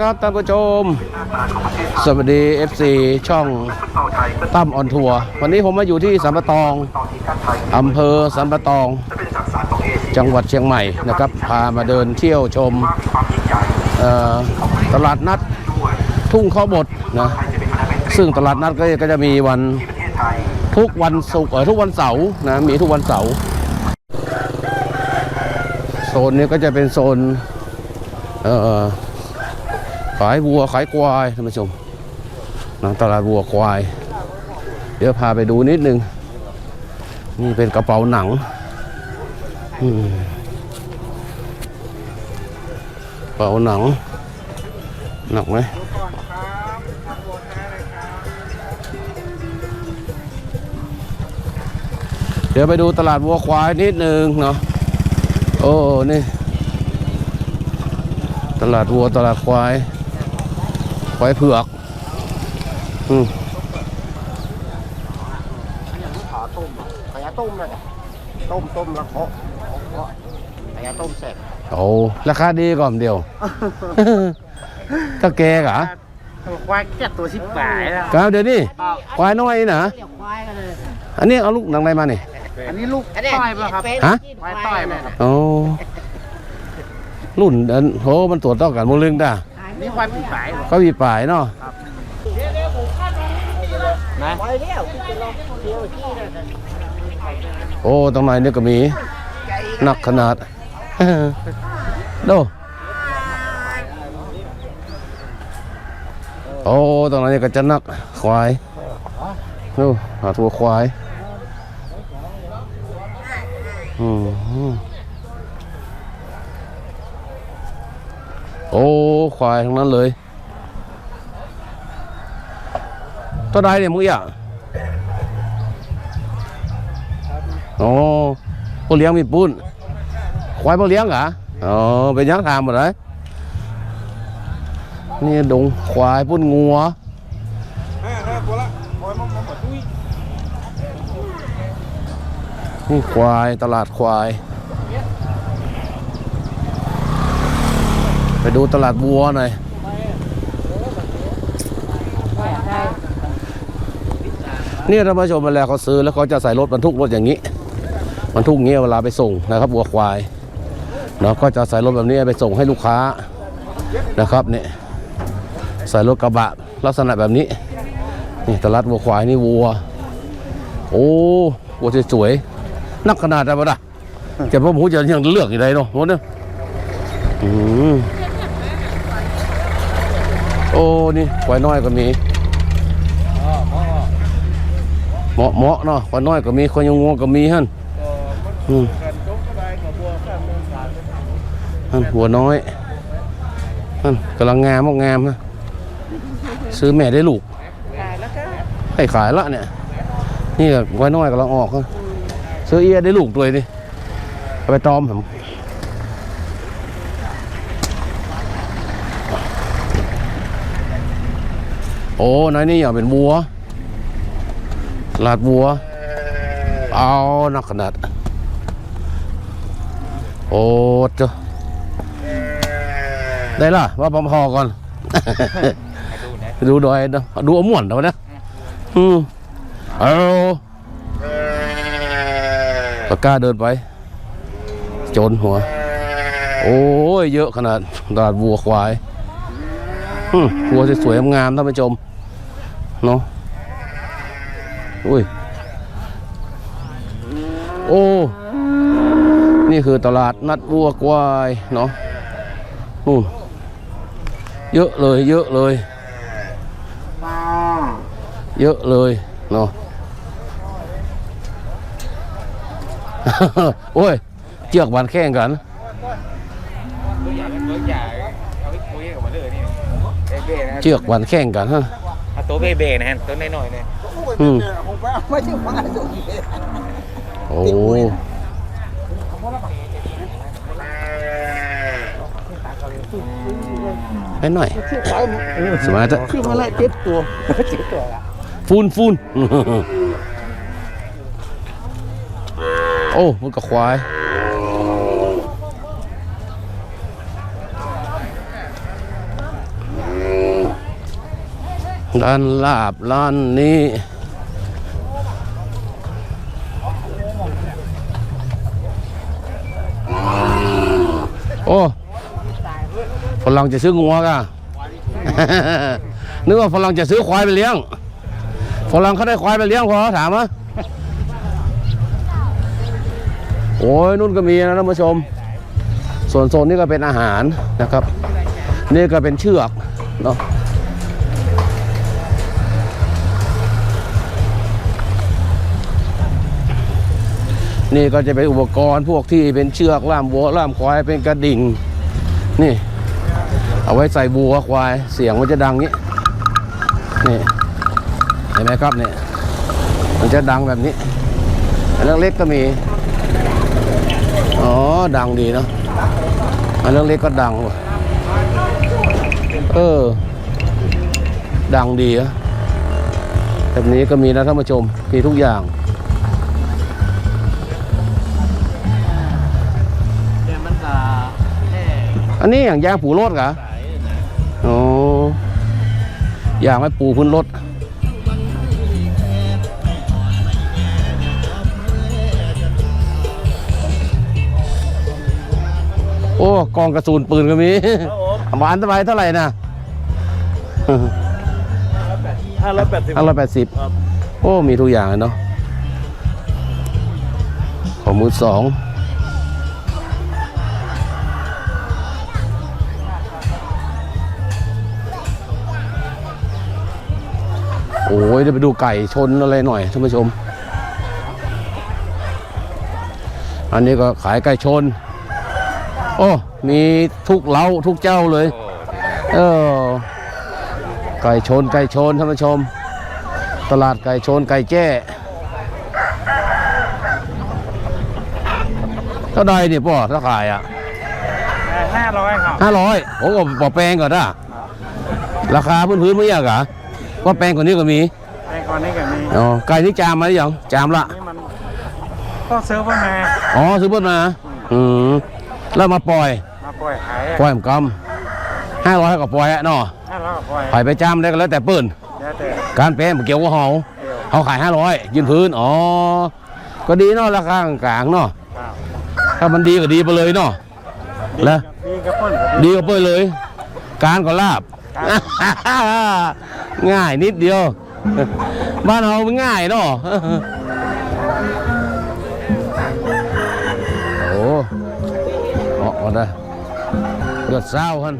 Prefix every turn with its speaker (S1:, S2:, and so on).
S1: ครับท่านผู้ชม สวัสดี FC ช่องตั้มออนทัวร์วันนี้ผมมาอยู่ที่สัมปะตองอำเภอสัมปะตอง จังหวัดเชียงใหม่นะครับ พามาเดินเที่ยวชมตลาดนัดทุ่งข้าวบดนะซึ่งตลาดนัดก็จะมีวันทุกวันศุกร์เออทุกวันเสาร์นะมีทุกวันเสาร์โซนนี้ก็จะเป็นโซนเอ่อ ขายวัวขายควายท่านผู้ชมนะตลาดวัวควาย เดี๋ยวพาไปดูนิดนึง นี่เป็นกระเป๋าหนังกระเป๋าหนัง หนักไหมเดี๋ยวไปดูตลาดวัวควายนิดนึงเนาะโอ้ นี่ ตลาดวัวตลาดควาย ควายเผือกอืม
S2: ขาต้มอะขยะต้มเลยต้มต้มแล้วเคาะเคาะขยะต้มเสร็จ
S1: โอ้ราคาดีก่อนเดียวถ้าแกกะ
S2: ควายแค่ตัวสิบบาทแล้ว
S1: ครับเดี๋ยวนี้ควายน้อยนะ
S2: เรียกควายกันเลย
S1: อันนี้เอาลูกหนังอะไรมาเนี่ย
S2: อันนี้ลูกต้อยป่ะครับ
S1: ฮะ
S2: ควายต้อยไหมครับ
S1: โอ้รุ่นอันโหมันตัวจต้องกันหมูลึงด่า
S2: นี่ควายปีกสายเหรอ
S1: ก็มีป่ายเนาะ
S2: นะ
S1: โอ้ตรงไหนเนี่ยก็มีหนักขนาดดูโอ้ตรงไหนเนี่ยก็จะหนักควายดูหาตัวควายอืม โอ้ ควายทั้งนั้นเลยตัวใดเนี่ยมึงอยากโอ้พวกเลี้ยงมีปุ้น ควายพวกเลี้ยงเหรออ๋อเป็นยังทำหมดเลยนี่ดงควายปุ้นงัวนี่ควายตลาดควาย ไปดูตลาดวัวหน่อย นี่ท่านผู้ชมเวลาเขาซื้อแล้วเขาจะใส่รถบรรทุกรถอย่างนี้บรรทุกเงี้ยเวลาไปส่งนะครับวัวควายเนาะก็จะใส่รถแบบนี้ไปส่งให้ลูกค้านะครับเนี่ยใส่รถกระบะลักษณะแบบนี้นี่ตลาดวัวควายนี่วัว โอ้วัวสวยๆนักขนาดอะไหนบ้างจะพ่อหมูจะยังเลือกอยู่ไหนเนาะหมดเนี่ยอืม โอ้นี่ควายน้อยก็มีเหมาะเหมาะเนาะคนน้อยก็มีคนยังงวก็มีฮั่นอืมฮั่นหัวน้อยฮั่นกำลังงามมากงามนะซื้อแม่ได้ลูกให้ขายละเนี่ยนี่ก็ไว้น้อยกำลังออกนะซื้อเอียได้ลูกตัวนี้เอาไปตอมผม โอ้น้อยนี่อยากเป็นวัว ลาดบัว เอานักขนาด โอ้จ้าได้ละว่าพอๆก่อน ดูดอยดูอม่วนเอานะอืมเอาปากกล้าเดินไป จนหัว โอ้ย เยอะขนาดตลาดวัวควาย วัวสวยๆงามท่านผู้ชมเนาะอุ้ยโอ้นี่คือตลาดนัดวัวควายเนาะนู่นเยอะเลย เยอะเลย เยอะเลยเนาะโอ้ยเจือกวันแข่งกัน
S2: ตัวใหญ่ตัวใหญ่เอาไปคุยกับมันเลยนี่ เบ้ๆนะ
S1: เจือกวันแข่งกันฮะ
S2: เอาตัวเบ้ๆนะฮะตัวน้อยๆเนี่ย
S1: อืม
S2: ไม่ใช่ควายตัวใหญ่
S1: โอ้ไปหน่อยสมาร์ทอะ
S2: คือมาไล่เจ็ดตัวเจ็ดตัวละ
S1: ฟูนฟูนโอ้ มันก็ควาย ร้านลาบร้านนี้โอ้ฝรั่งจะซื้องัวกะนึกว่าฝรั่งจะซื้อควายไปเลี้ยงฝรั่งเขาได้ควายไปเลี้ยงพอถามอะโอ้ยนุ่นก็มีนะท่านผู้ชม ส่วนโซนนี้ก็เป็นอาหารนะครับ นี่ก็เป็นเชือกเนาะ นี่ก็จะเป็นอุปกรณ์พวกที่เป็นเชือกล่ามวัวล่ามควายเป็นกระดิ่ง นี่ เอาไว้ใส่วัวควายเสียงมันจะดังนี้นี่เห็นไหมครับเนี่ยมันจะดังแบบนี้อันเล็กๆก็มีอ๋อดังดีเนาะอันเล็กๆก็ดังว่ะเออ ดังดีอะแบบนี้ก็มีนะท่านผู้ชมมีทุกอย่าง อันนี้อย่างยางปูรถกะ
S2: สาย
S1: อ๋ออย่างไว้ปูพื้นรถโอ้กองกระสุนปืนก็มี
S2: ครับผม
S1: หวานสบายเท่าไหร่นะ
S2: ห้าร้อยแปดสิบ
S1: ห้าร้อยแปดสิบ
S2: ครับ
S1: โอ้ มีทุกอย่างเลยเนาะของมือสอง โอ้ยเดี๋ยวไปดูไก่ชนอะไรหน่อยท่านผู้ชม อันนี้ก็ขายไก่ชน โอ้มีทุกเล้าทุกเจ้าเลย เออไก่ชนไก่ชนท่านผู้ชม ตลาดไก่ชนไก่แจ้เท่าใดเนี่ยพ่อถ้าขายอะ
S2: ห้าร้อยครับ
S1: ห้าร้อยโอ้ปอแปลงก่อนอะราคาพื้นพื้นๆไม่ยากเหรอ ว่าแปลงกว่านี้ก็มี
S2: ไอ้ก่อนนี้ก็มี
S1: อ๋อไก่นี่จามมาหรือยังจามละ
S2: นี่มันต้องซื้อมาแม่
S1: อ๋อซื้อเพิ่มมาอืมแล้วมาปล่อย
S2: มาปล่อยขาย
S1: ปล่อยผมกำห้าร้อยก็ปล่อยอะเนาะ
S2: ห้าร้อยปล่อย
S1: ปล่อยไปจามได้ก็แล้วแต่เปิ้น
S2: แล้วแต่
S1: การแปลงบ่เกี่ยวกับเฮา
S2: เดียว
S1: เขาขายห้าร้อยยืนพื้นอ๋อก็ดีเนาะราคากลางๆเนาะ
S2: ครับ
S1: ถ้ามันดีก็ดีไปเลยเนาะแล้ว
S2: ดีกับเพิ่น
S1: ดีก็ไปเลย การก็ลาบ ง่ายนิดเดียว บ้านเราง่ายเนาะโอ้โหมาะนะเกิดเศร้าฮัน